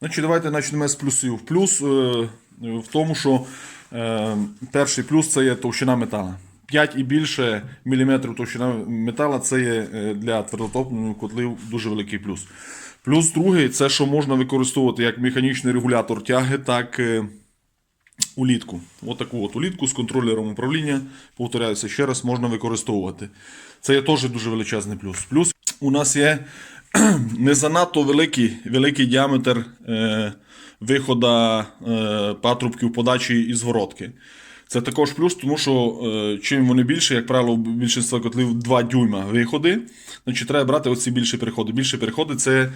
Значить, давайте почнемо з плюсів. Плюс е, в тому, що е, перший плюс це є товщина метала. 5 і більше міліметрів товщина метала це є е, для твердотопних котлів дуже великий плюс. Плюс другий це що можна використовувати як механічний регулятор тяги, так і улітку. Отаку от улітку з контролером управління, повторяюся ще раз, можна використовувати. Це є теж дуже величезний плюс. Плюс у нас є не занадто великий, великий діаметр е, виходу е, патрубків подачі і згородки. Це також плюс, тому що е, чим вони більше, як правило, у більшинства котлів 2 дюйма виходи, значить треба брати оці більші переходи. Більші переходи це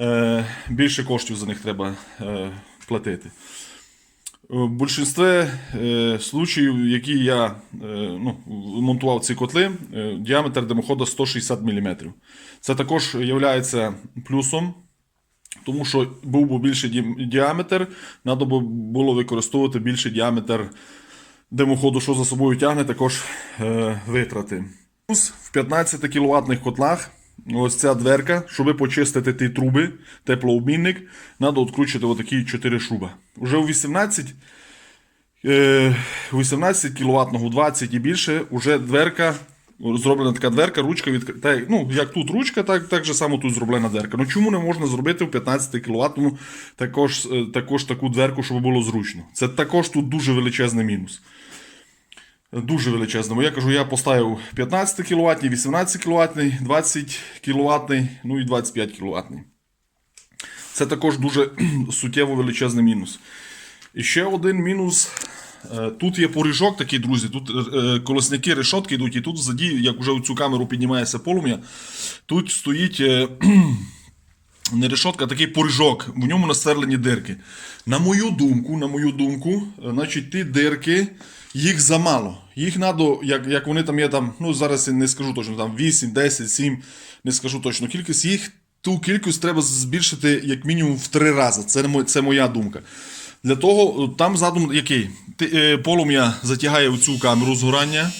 е, більше коштів за них треба е, платити. В більшинстві е, случаїв, які я е, ну, монтував ці котли, е, діаметр димоходу 160 мм. Це також є плюсом, тому що був би більший діаметр, треба було використовувати більший діаметр димоходу, що за собою тягне, також е, витрати. Плюс в 15 кВт котлах ось ця дверка, щоб почистити ті труби, теплообмінник, треба відкручувати отакі 4 шуба. Уже у 18 е, 18 кВт, 20 і більше, вже дверка, зроблена така дверка, ручка відкрита. Ну, як тут ручка, так, так же само тут зроблена дверка. Ну чому не можна зробити в 15 кВт також, е, також таку дверку, щоб було зручно? Це також тут дуже величезний мінус. Дуже величезному. Я кажу, я поставив 15 кВт, 18 кВт, 20 кВт, ну і 25 кВт. Це також дуже суттєво величезний мінус. І ще один мінус. Е, Тут є поріжок такий, друзі. Тут е, колесники решотки йдуть, і тут як вже в цю камеру піднімається полум'я, тут стоїть е, не решотка, а такий поріжок. В ньому насверлені дирки. На мою думку, на мою думку, е, значить, ті дирки, їх замало. Їх треба, як, як вони там є, там, ну зараз я не скажу точно, там 8, 10, 7, не скажу точно кількість. Їх ту кількість треба збільшити як мінімум в три рази. Це, це моя думка. Для того, е, там задум який? Ти, е, полум'я затягає в цю камеру згорання.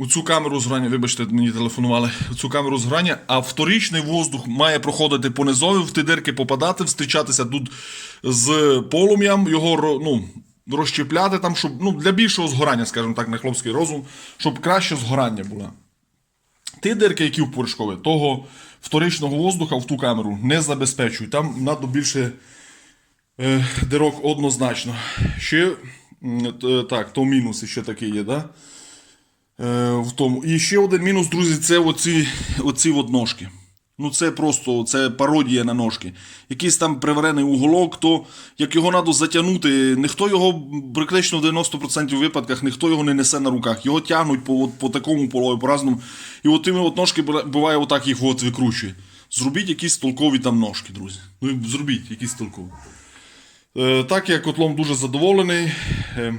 У цю камеру згорання, вибачте, мені телефонували, у цю камеру згорання, а вторичний воздух має проходити по низові, в ті дирки попадати, зустрічатися тут з полум'ям, його ну, розщепляти там, щоб ну, для більшого згорання, скажімо так, на хлопський розум, щоб краще згорання було. Ті дирки, які в порошкові, того вторичного воздуха в ту камеру не забезпечують. Там треба більше е, дирок однозначно. Ще т- так, то мінус ще такий є, да? Е, в тому. І ще один мінус, друзі, це оці, оці от ножки. Ну це просто це пародія на ножки. Якийсь там приварений уголок, то як його треба затягнути, ніхто його практично в 90% випадках ніхто його не несе на руках. Його тягнуть по, от, по такому полою, по разному. І от тими от ножки буває отак їх от викручує. Зробіть якісь толкові там ножки, друзі. Ну зробіть якісь толкові. Е, так, я котлом дуже задоволений. Е,